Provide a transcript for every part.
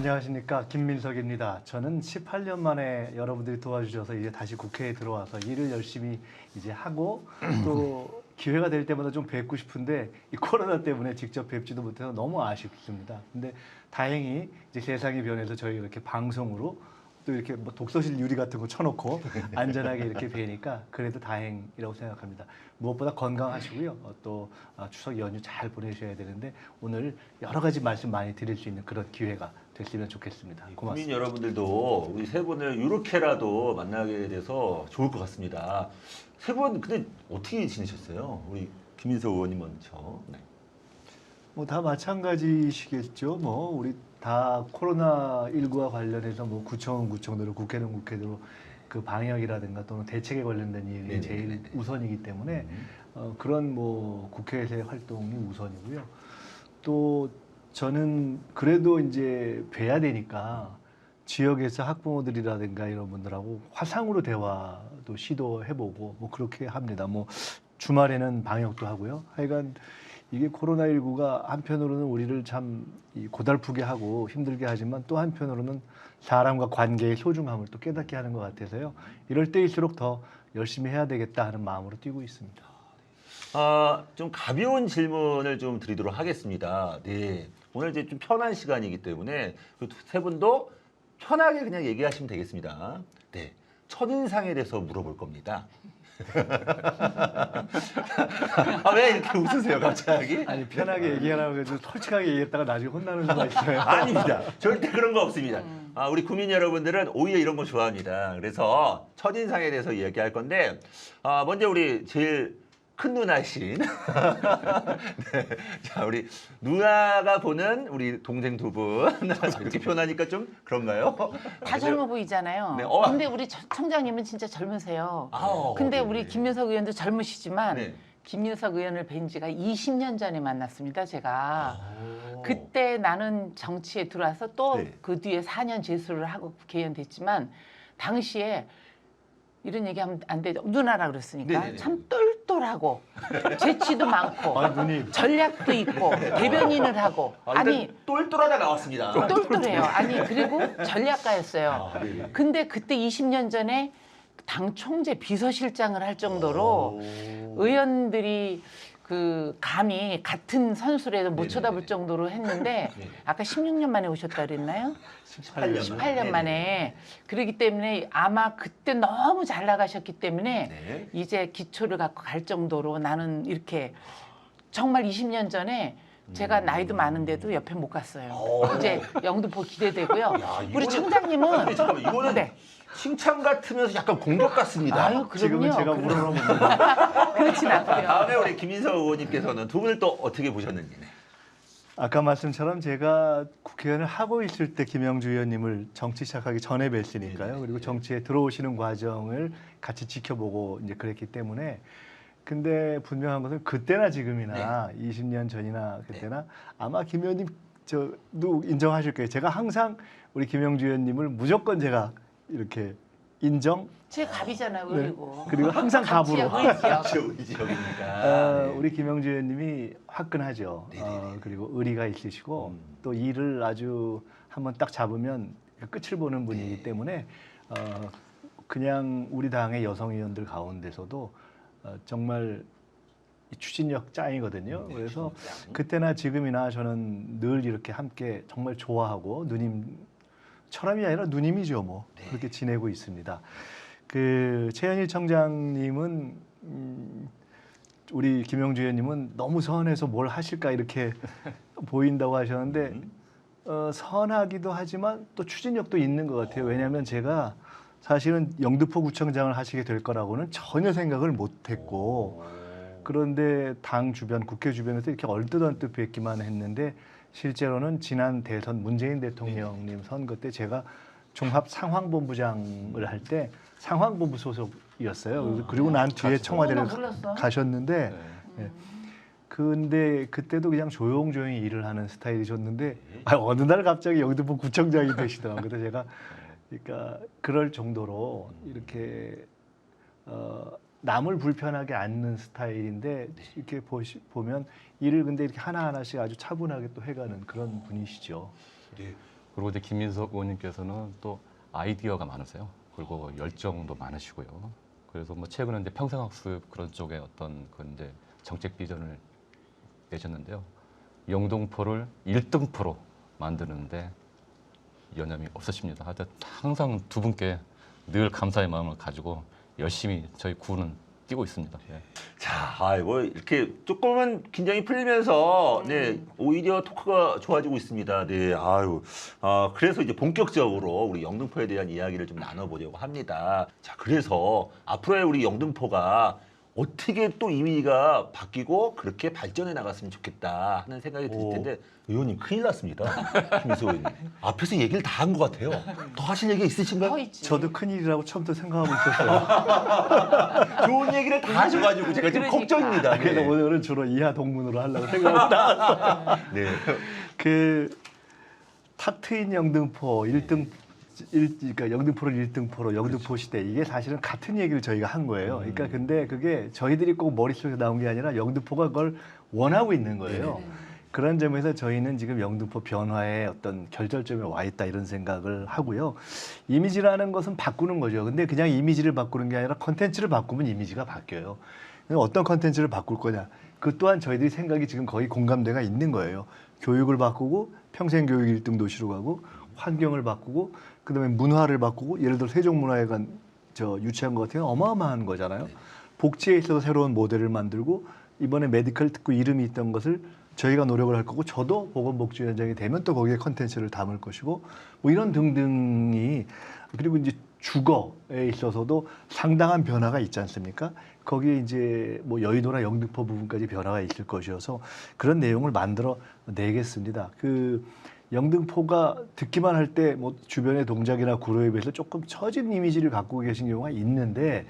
안녕하십니까 김민석입니다. 저는 18년 만에 여러분들이 도와주셔서 이제 다시 국회에 들어와서 일을 열심히 이제 하고 또 기회가 될 때마다 좀 뵙고 싶은데 이 코로나 때문에 직접 뵙지도 못해서 너무 아쉽습니다. 근데 다행히 이제 세상이 변해서 저희 이렇게 방송으로 또 이렇게 뭐 독서실 유리 같은 거 쳐놓고 안전하게 이렇게 뵈니까 그래도 다행이라고 생각합니다. 무엇보다 건강하시고요. 어, 또 아, 추석 연휴 잘 보내셔야 되는데 오늘 여러 가지 말씀 많이 드릴 수 있는 그런 기회가 됐으면 좋겠습니다. 국민 고맙습니다. 여러분들도 우리 세 분을 이렇게라도 만나게 돼서 좋을 것 같습니다. 세 분 근데 어떻게 지내셨어요? 우리 김민석 의원님 먼저. 네. 뭐 다 마찬가지시겠죠. 뭐 우리 다 코로나 19와 관련해서 뭐 구청은 구청대로 국회는 국회대로 그 방역이라든가 또는 대책에 관련된 일이 네네, 제일. 우선이기 때문에 음. 어, 그런 뭐 국회에서의 활동이 우선이고요. 또 저는 그래도 이제 뵈야 되니까 지역에서 학부모들이라든가 이런 분들하고 화상으로 대화도 시도해보고 뭐 그렇게 합니다. 뭐 주말에는 방역도 하고요. 하여간 이게 코로나19가 한편으로는 우리를 참이 고달프게 하고 힘들게 하지만 또 한편으로는 사람과 관계의 소중함을 또 깨닫게 하는 것 같아서요. 이럴 때일수록 더 열심히 해야 되겠다 하는 마음으로 뛰고 있습니다. 아, 좀 가벼운 질문을 좀 드리도록 하겠습니다. 네. 오늘 이제 좀 편한 시간이기 때문에 그세 분도 편하게 그냥 얘기하시면 되겠습니다. 네. 첫인상에 대해서 물어볼 겁니다. 아, 왜 이렇게 웃으세요, 갑자기? 아니 편하게 얘기하라고 해도 솔직하게 얘기했다가 나중에 혼나는 수가 있어요. 아닙니다. 절대 그런 거 없습니다. 아, 우리 국민 여러분들은 오히려 이런 거 좋아합니다. 그래서 첫인상에 대해서 이야기할 건데, 아, 먼저 우리 제일 큰 누나신. 네. 자, 우리 누나가 보는 우리 동생 두 분. 이렇게 표현하니까 좀 그런가요? 다 젊어 보이잖아요. 네, 어. 근데 우리 청- 청장님은 진짜 젊으세요. 아우, 근데 네, 우리 네. 김민석 의원도 젊으시지만 네. 김민석 의원을 뵌 지가 20년 전에 만났습니다. 제가. 오. 그때 나는 정치에 들어와서 또 네. 그 뒤에 4년 재수를 하고 국회의원 됐지만 당시에 이런 얘기하면 안 되죠. 누나라 그랬으니까 네네네. 참 똘똘하고 재치도 많고 아 누님 전략도 있고 대변인을 하고 아, 일단 아니 똘똘하다 나왔습니다. 똘똘해요. 아니 그리고 전략가였어요. 아, 네네. 근데 그때 20년 전에 당 총재 비서실장을 할 정도로 오. 의원들이 그 감히 같은 선수라도 못. 쳐다볼 정도로 했는데 네. 아까 16년 만에 오셨다 그랬나요? 18년 18년 만에 그러기 때문에 아마 그때 너무 잘 나가셨기 때문에 네. 이제 기초를 갖고 갈 정도로 나는 이렇게 정말 20년 전에 제가 나이도 많은데도 옆에 못 갔어요. 오. 이제 영등포 기대되고요. 야, 우리 이거는- 청장님은 잠깐만 이거는 네. 칭찬 같으면서 약간 공격 같습니다. 아유 그럼요. 지금은 제가 그럼- 우러러봅니다. 그렇진 않고요. 다음에 우리 김인석 의원님께서는 두 분을 또 어떻게 보셨는지. 네. 아까 말씀처럼 제가 국회의원을 하고 있을 때 김영주 의원님을 정치 시작하기 전에 뵀으니까요. 네네. 그리고 정치에 들어오시는 과정을 같이 지켜보고 이제 그랬기 때문에 근데 분명한 것은 그때나 지금이나 20년 전이나 그때나 아마 김 의원님 저도 인정하실 거예요. 제가 항상 우리 김영주 의원님을 무조건 제가 이렇게 인정 제 갑이잖아요. 네. 그리고 그리고 항상 갑으로 지역이니까. 어, 네. 우리 김영주 의원님이 화끈하죠. 어, 그리고 의리가 있으시고 음. 또 일을 아주 한번 딱 잡으면 그 끝을 보는 분이기 네. 때문에 어, 그냥 우리 당의 여성 의원들 가운데서도 어, 정말 이 추진력 짱이거든요. 네, 그래서. 그때나 지금이나 저는 늘 이렇게 함께 정말 좋아하고 누님 처럼이 아니라 누님이죠, 뭐 네. 그렇게 지내고 있습니다. 그 최현일 청장님은 음, 우리 김영주 의원님은 너무 선해서 뭘 하실까 이렇게 보인다고 하셨는데 음. 어, 선하기도 하지만 또 추진력도 있는 것 같아요. 왜냐하면 제가 사실은 영등포 구청장을 하시게 될 거라고는 전혀 생각을 못했고 그런데 당 주변, 국회 주변에서 이렇게 얼뜻얼뜻 뵙기만 했는데 실제로는 지난 대선 문재인 대통령님 선거 때 제가 종합 상황본부장을 할 때 상황본부 소속이었어요. 그리고 난 뒤에? 청와대를 몰랐어. 가셨는데 네. 근데 그때도 그냥 조용조용히 일을 하는 스타일이셨는데 네. 아, 어느 날 갑자기 영등포 구청장이 되시더라고요. 그래서 제가 그러니까 그럴 정도로 이렇게 어, 남을 불편하게 않는 스타일인데 이렇게 보시, 보면 일을 근데 이렇게 하나 하나씩 아주 차분하게 또 해가는 그런 분이시죠. 네. 그리고 이제 김민석 의원님께서는 또 아이디어가 많으세요. 그리고 열정도 많으시고요. 그래서 뭐 최근에 이제 평생학습 그런 쪽에 어떤 그 이제 정책 비전을 내셨는데요. 영등포를 1등포로 만드는데 여념이 없으십니다. 하여튼 항상 두 분께 늘 감사의 마음을 가지고 열심히 저희 구는 뛰고 있습니다. 예. 자, 아이고 이렇게 조금은 긴장이 풀리면서 네 오히려 토크가 좋아지고 있습니다. 네, 아유, 아 그래서 이제 본격적으로 우리 영등포에 대한 이야기를 좀 나눠보려고 합니다. 자, 그래서 앞으로의 우리 영등포가 어떻게 또 이미지가 바뀌고 그렇게 발전해 나갔으면 좋겠다 하는 생각이 들 오. 텐데 의원님 큰일 났습니다. 김희수 의원님 앞에서 얘기를 다 한 것 같아요. 더 하실 얘기 있으신가요? 더 있지. 저도 큰일이라고 처음부터 생각하고 있었어요. 좋은 얘기를 다 하셔가지고 제가 지금 그러니까. 걱정입니다. 그래서 네. 오늘은 주로 이하 동문으로 하려고 생각하고 나왔어요. 네. 그 탁트인 영등포 1등 일, 그러니까 영등포를 1등포로 영등포 시대 이게 사실은 같은 얘기를 저희가 한 거예요. 그러니까 근데 그게 저희들이 꼭 머릿속에 나온 게 아니라 영등포가 그걸 원하고 있는 거예요. 그런 점에서 저희는 지금 영등포 변화의 어떤 결절점에 와 있다 이런 생각을 하고요. 이미지라는 것은 바꾸는 거죠. 근데 그냥 이미지를 바꾸는 게 아니라 컨텐츠를 바꾸면 이미지가 바뀌어요. 어떤 컨텐츠를 바꿀 거냐. 그 또한 저희들이 생각이 지금 거의 공감대가 있는 거예요. 교육을 바꾸고 평생 교육 1등 도시로 가고 환경을 바꾸고 그다음에 문화를 바꾸고 예를 들어 세종문화회관 저 유치한 것 같은 건 어마어마한 거잖아요. 복지에 있어서 새로운 모델을 만들고 이번에 메디컬 특구 이름이 있던 것을 저희가 노력을 할 거고 저도 보건복지위원장이 되면 또 거기에 컨텐츠를 담을 것이고 뭐 이런 등등이 그리고 이제 주거에 있어서도 상당한 변화가 있지 않습니까? 거기에 이제 뭐 여의도나 영등포 부분까지 변화가 있을 것이어서 그런 내용을 만들어 내겠습니다. 그 영등포가 듣기만 할 때 뭐 주변의 동작이나 구로에 비해서 조금 처진 이미지를 갖고 계신 경우가 있는데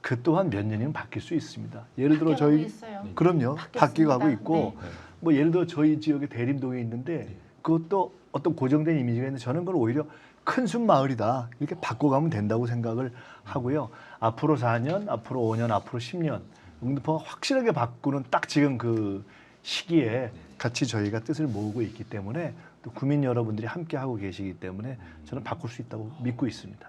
그 또한 몇 년이면 바뀔 수 있습니다. 예를 들어 저희 있어요. 그럼요 바뀌었습니다. 바뀌어가고 있고 네. 뭐 예를 들어 저희 지역에 대림동에 있는데 그것도 어떤 고정된 이미지가 있는데 저는 그걸 오히려 큰숲 마을이다 이렇게 바꿔가면 된다고 생각을 하고요 앞으로 4년 앞으로 5년 앞으로 10년 영등포가 확실하게 바꾸는 딱 지금 그 시기에 같이 저희가 뜻을 모으고 있기 때문에 또 구민 여러분들이 함께 하고 계시기 때문에 저는 바꿀 수 있다고 믿고 있습니다.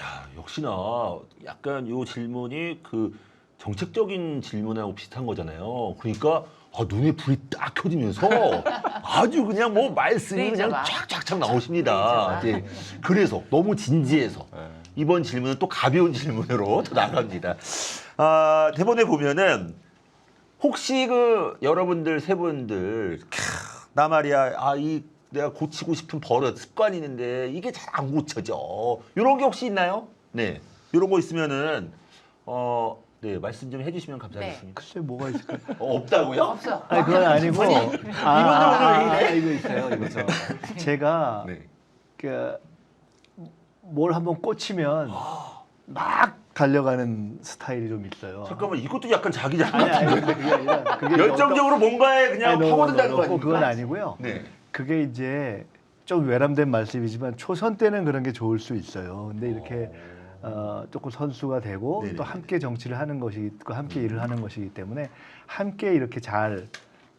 야, 역시나 약간 요 질문이 그 정책적인 질문하고 비슷한 거잖아요. 그러니까 아, 눈에 불이 딱 켜지면서 아주 그냥 뭐 말씀이 그냥 레이저가. 쫙쫙쫙 나오십니다. 예. 그래서 너무 진지해서 예. 이번 질문은 또 가벼운 질문으로 또 나갑니다. 아, 대본에 보면은 혹시 그 여러분들 세 분들 캬, 나 말이야 아 이 내가 고치고 싶은 버릇 습관이 있는데 이게 잘 안 고쳐져 이런 게 혹시 있나요? 네 이런 거 있으면은 어 네 말씀 좀 해주시면 감사하겠습니다. 글쎄 뭐가 있을까요? 어, 없다고요? 없어. 아니 그건 아니고 아, 왜 이래? 아, 이거 있어요. 이거 저 제가 네. 그, 뭘 한번 꽂히면 막 달려가는 스타일이 좀 있어요. 잠깐만 이것도 약간 자기 아니 아니 근데 그게 아니라 그게 열정적으로 뭔가에 그냥 너무 파고든다는 거 너무 아닙니까? 그건 아니고요. 네. 그게 이제 좀 외람된 말씀이지만 초선 때는 그런 게 좋을 수 있어요. 근데 이렇게 어, 조금 선수가 되고 네네. 또 함께 정치를 하는 것이기 또 함께 일을 하는 것이기 때문에 함께 이렇게 잘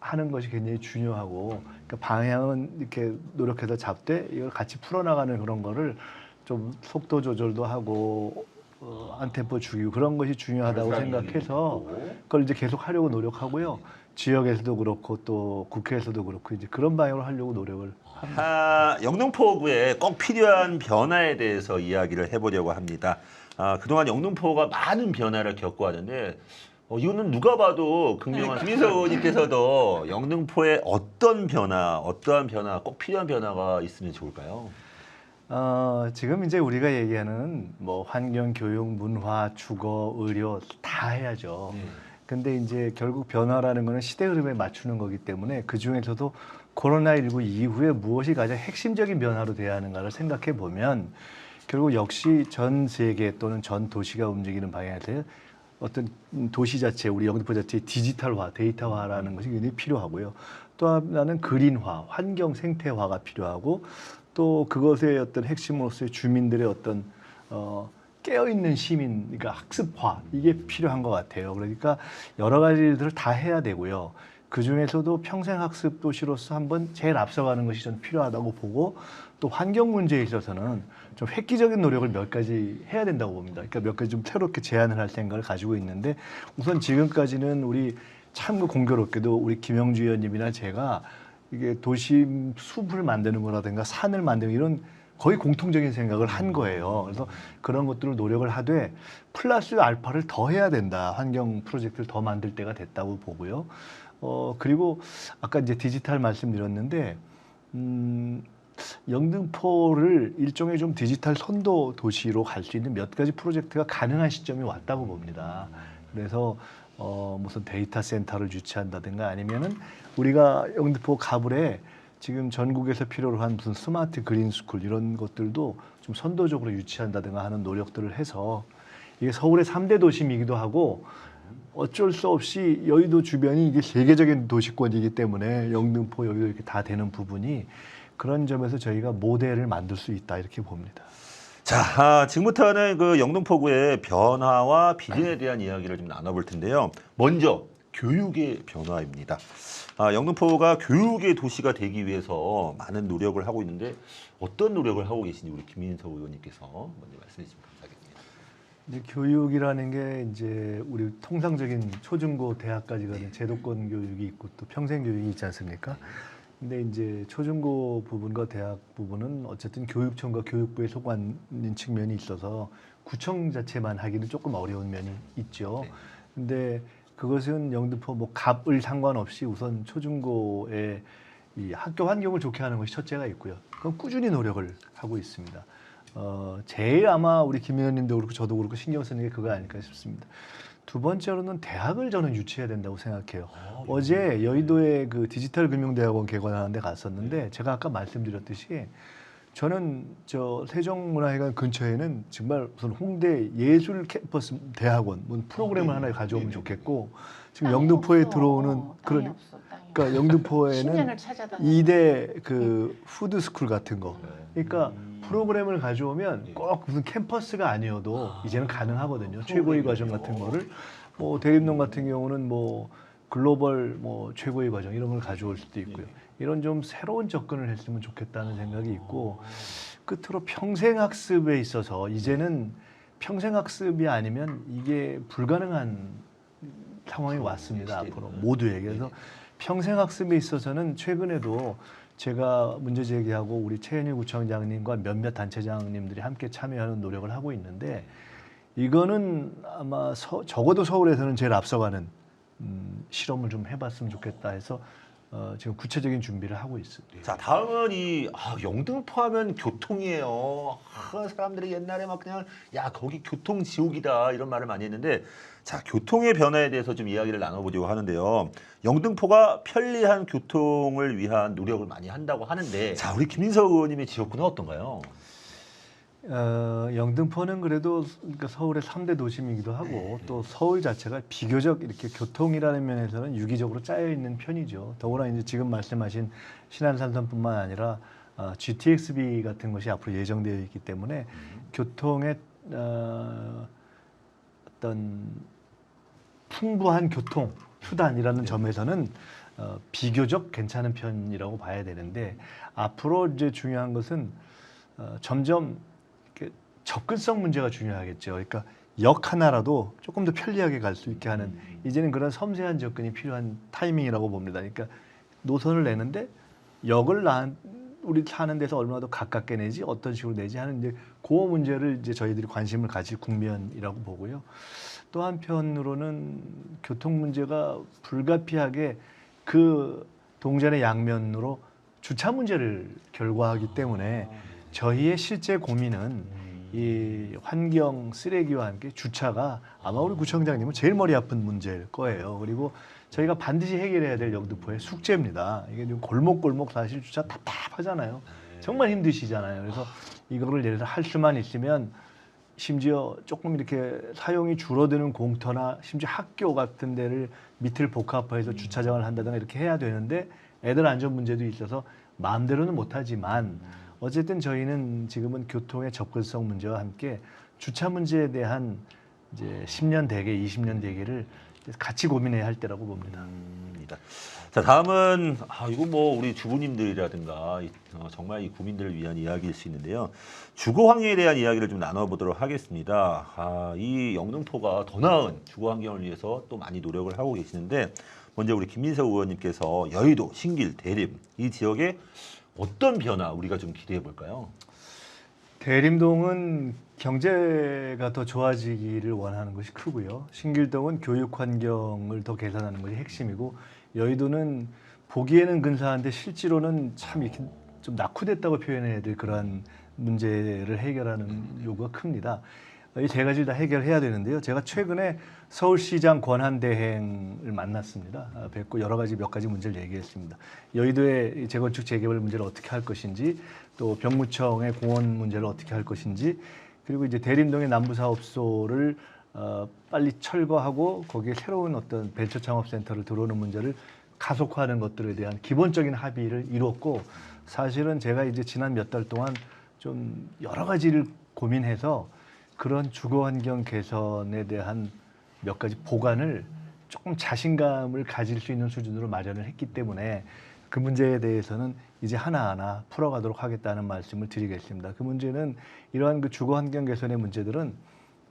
하는 것이 굉장히 중요하고 그 방향은 이렇게 노력해서 잡되 이걸 같이 풀어나가는 그런 거를 좀 속도 조절도 하고 어, 안템포 주기고 그런 것이 중요하다고 생각해서 그걸 이제 계속 하려고 노력하고요. 지역에서도 그렇고 또 국회에서도 그렇고 이제 그런 방향으로 하려고 노력을 합니다. 아, 영등포구에 꼭 필요한 변화에 대해서 이야기를 해보려고 합니다. 아, 그동안 영등포가 많은 변화를 겪고 하는데 어, 이거는 누가 봐도 극명한 김인석 의원님께서도 영등포에 어떤 변화, 어떠한 변화, 꼭 필요한 변화가 있으면 좋을까요? 어, 지금 이제 우리가 얘기하는 뭐 환경, 교육, 문화, 주거, 의료 다 해야죠. 근데 이제 결국 변화라는 거는 시대 흐름에 맞추는 거기 때문에 그 중에서도 코로나19 이후에 무엇이 가장 핵심적인 변화로 돼야 하는가를 생각해 보면 결국 역시 전 세계 또는 전 도시가 움직이는 방향에서 어떤 도시 자체, 우리 영등포 자체의 디지털화, 데이터화라는 것이 굉장히 필요하고요. 또 하나는 그린화, 환경 생태화가 필요하고 또 그것의 어떤 핵심으로서의 주민들의 어떤 어, 깨어있는 시민, 그러니까 학습화 이게 필요한 것 같아요. 그러니까 여러 가지 일들을 다 해야 되고요. 그 중에서도 평생학습 도시로서 한번 제일 앞서가는 것이 전 필요하다고 보고 또 환경 문제에 있어서는 좀 획기적인 노력을 몇 가지 해야 된다고 봅니다. 그러니까 몇 가지 좀 새롭게 제안을 할 생각을 가지고 있는데 우선 지금까지는 우리 참 공교롭게도 우리 김영주 의원님이나 제가 이게 도심 숲을 만드는 거라든가 산을 만드는 이런 거의 공통적인 생각을 한 거예요. 그래서 그런 것들을 노력을 하되 플러스 알파를 더 해야 된다. 환경 프로젝트를 더 만들 때가 됐다고 보고요. 어, 그리고 아까 이제 디지털 말씀드렸는데, 음, 영등포를 일종의 좀 디지털 선도 도시로 갈 수 있는 몇 가지 프로젝트가 가능한 시점이 왔다고 봅니다. 그래서 어, 무슨 데이터 센터를 유치한다든가 아니면은 우리가 영등포 가불에 지금 전국에서 필요로 한 무슨 스마트 그린 스쿨 이런 것들도 좀 선도적으로 유치한다든가 하는 노력들을 해서 이게 서울의 삼대 도심이기도 하고 어쩔 수 없이 여의도 주변이 이게 세계적인 도시권이기 때문에 영등포 여의도 이렇게 다 되는 부분이 그런 점에서 저희가 모델을 만들 수 있다 이렇게 봅니다. 자, 아, 지금부터는 그 영등포구의 변화와 비전에 대한 이야기를 좀 나눠볼 텐데요. 먼저 교육의 변화입니다. 아, 영등포가 교육의 도시가 되기 위해서 많은 노력을 하고 있는데 어떤 노력을 하고 계신지 우리 김민석 의원님께서 먼저 말씀해 주시면 감사하겠습니다. 이제 교육이라는 게 이제 우리 통상적인 초중고 대학까지 가는 제도권 교육이 있고 또 평생 교육이 있지 않습니까? 근데 이제 초중고 부분과 대학 부분은 어쨌든 교육청과 교육부에 속한 측면이 있어서 구청 자체만 하기는 조금 어려운 면이 있죠. 네. 근데 그것은 영등포 뭐 갑을 상관없이 우선 초중고에 이 학교 환경을 좋게 하는 것이 첫째가 있고요. 그건 꾸준히 노력을 하고 있습니다. 어, 제일 아마 우리 김 의원님도 그렇고 저도 그렇고 신경 쓰는 게 그거 아닐까 싶습니다. 두 번째로는 대학을 저는 유치해야 된다고 생각해요. 어제 여의도에 그 디지털 금융대학원 개관하는 데 갔었는데 제가 아까 말씀드렸듯이 저는 저 세종문화회관 근처에는 정말 무슨 홍대 예술 캠퍼스 대학원 뭐 프로그램을 하나 가져오면 좋겠고 지금 영등포에 들어오는 그런 그러니까 영등포에는 10년을 찾아다. 이대 그 푸드 스쿨 같은 거. 네. 그러니까 음. 프로그램을 가져오면 꼭 무슨 캠퍼스가 아니어도 이제는 가능하거든요. 최고의 과정 같은 거를 뭐 대림동 같은 경우는 뭐 글로벌 뭐 최고의 과정 이런 걸 가져올 수도 있고요. 이런 좀 새로운 접근을 했으면 좋겠다는 생각이 있고 끝으로 평생 학습에 있어서 이제는 평생 학습이 아니면 이게 불가능한 상황이 왔습니다. 시대에 앞으로. 모두에게 그래서 평생 학습에 있어서는 최근에도 제가 문제 제기하고 우리 최현희 구청장님과 몇몇 단체장님들이 함께 참여하는 노력을 하고 있는데 이거는 아마 서- 적어도 서울에서는 제일 앞서가는 음, 실험을 좀 해봤으면 좋겠다 해서 어, 지금 구체적인 준비를 하고 있습니다. 자, 다음은 이 아, 영등포 하면 교통이에요. 아, 사람들이 옛날에 막 그냥 야 거기 교통 지옥이다 이런 말을 많이 했는데 자 교통의 변화에 대해서 좀 이야기를 나눠보려고 하는데요. 영등포가 편리한 교통을 위한 노력을 많이 한다고 하는데 자 우리 김민석 의원님의 지역구는 어떤가요? 어, 영등포는 그래도 그러니까 서울의 삼대 도심이기도 하고 또 서울 자체가 비교적 이렇게 교통이라는 면에서는 유기적으로 짜여 있는 편이죠. 더구나 이제 지금 말씀하신 신안산선뿐만 아니라 어, GTXB 같은 것이 앞으로 예정되어 있기 때문에 교통의 어, 어떤 풍부한 교통 수단이라는 점에서는 어, 비교적 괜찮은 편이라고 봐야 되는데 앞으로 이제 중요한 것은 어, 점점 접근성 문제가 중요하겠죠. 그러니까 역 하나라도 조금 더 편리하게 갈 수 있게 하는 이제는 그런 섬세한 접근이 필요한 타이밍이라고 봅니다. 그러니까 노선을 내는데 역을 나 우리 사는 데서 얼마나 더 가깝게 내지 어떤 식으로 내지 하는 이제 그 문제를 이제 저희들이 관심을 가질 국면이라고 보고요. 또 한편으로는 교통 문제가 불가피하게 그 동전의 양면으로 주차 문제를 결과하기 때문에 저희의 실제 고민은 이 환경 쓰레기와 함께 주차가 아마 우리 구청장님은 제일 머리 아픈 문제일 거예요. 그리고 저희가 반드시 해결해야 될 영등포의 숙제입니다. 이게 좀 골목골목 사실 주차 답답하잖아요. 정말 힘드시잖아요. 그래서 이거를 예를 들어 할 수만 있으면 심지어 조금 이렇게 사용이 줄어드는 공터나 심지어 학교 같은 데를 밑을 복합화해서 주차장을 한다든가 이렇게 해야 되는데 애들 안전 문제도 있어서 마음대로는 못하지만 어쨌든 저희는 지금은 교통의 접근성 문제와 함께 주차 문제에 대한 이제 10년 대계, 20년 대계를 같이 고민해야 할 때라고 봅니다. 입니다. 자 다음은 아 이거 뭐 우리 주부님들이라든가 이- 어, 정말 이 국민들을 위한 이야기일 수 있는데요. 주거 환경에 대한 이야기를 좀 나눠보도록 하겠습니다. 아 이 영등포가 더 나은 주거 환경을 위해서 또 많이 노력을 하고 계시는데 먼저 우리 김민석 의원님께서 여의도, 신길, 대림 이 지역에 어떤 변화 우리가 좀 기대해 볼까요? 대림동은 경제가 더 좋아지기를 원하는 것이 크고요. 신길동은 교육 환경을 더 개선하는 것이 핵심이고 여의도는 보기에는 근사한데 실제로는 참 이렇게 좀 낙후됐다고 표현해야 될 그러한 문제를 해결하는 요구가 큽니다. 이 세 가지를 다 해결해야 되는데요. 제가 최근에 서울시장 권한대행을 만났습니다. 아, 뵙고 여러 가지 몇 가지 문제를 얘기했습니다. 여의도의 재건축 재개발 문제를 어떻게 할 것인지 또 병무청의 공원 문제를 어떻게 할 것인지 그리고 이제 대림동의 남부사업소를 어, 빨리 철거하고 거기에 새로운 어떤 벤처 창업센터를 들어오는 문제를 가속화하는 것들에 대한 기본적인 합의를 이뤘고 사실은 제가 이제 지난 몇 달 동안 좀 여러 가지를 고민해서 그런 주거 환경 개선에 대한 몇 가지 보관을 조금 자신감을 가질 수 있는 수준으로 마련을 했기 때문에 그 문제에 대해서는 이제 하나하나 풀어가도록 하겠다는 말씀을 드리겠습니다. 그 문제는 이러한 그 주거 환경 개선의 문제들은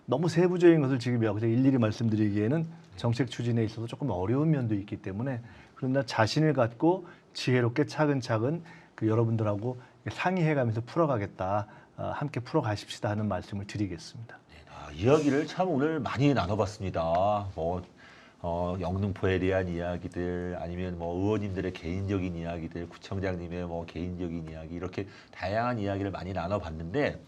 너무 세부적인 것을 지금 여기서 일일이 말씀드리기에는 정책 추진에 있어서 조금 어려운 면도 있기 때문에 그러나 자신을 갖고 지혜롭게 차근차근 그 여러분들하고 상의해가면서 풀어가겠다, 어, 함께 풀어가십시다 하는 말씀을 드리겠습니다. 아, 이야기를 참 오늘 많이 나눠봤습니다. 뭐 어, 영등포에 대한 이야기들 아니면 뭐 의원님들의 개인적인 이야기들, 구청장님의 뭐 개인적인 이야기 이렇게 다양한 이야기를 많이 나눠봤는데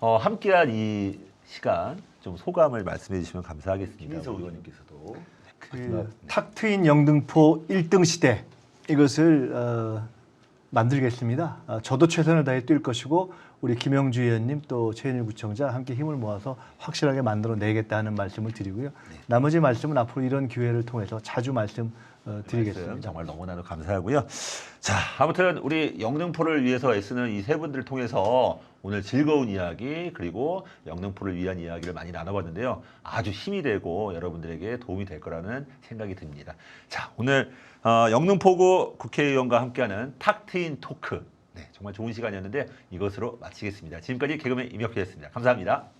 어, 함께한 이 시간 좀 소감을 말씀해 주시면 감사하겠습니다. 김민석 의원님께서도 그 탁 트인 영등포 1등 시대 이것을 어, 만들겠습니다. 어, 저도 최선을 다해 뛸 것이고 우리 김영주 의원님 또 최인일 구청장 함께 힘을 모아서 확실하게 만들어 내겠다는 말씀을 드리고요. 나머지 말씀은 앞으로 이런 기회를 통해서 자주 말씀 어, 드리겠습니다. 정말 너무나도 감사하고요. 자, 아무튼 우리 영등포를 위해서 애쓰는 이 세 분들을 통해서 오늘 즐거운 이야기 그리고 영등포를 위한 이야기를 많이 나눠봤는데요. 아주 힘이 되고 여러분들에게 도움이 될 거라는 생각이 듭니다. 자, 오늘 어, 영등포구 국회의원과 함께하는 탁 트인 토크. 네, 정말 좋은 시간이었는데 이것으로 마치겠습니다. 지금까지 개그맨 임혁희였습니다. 감사합니다.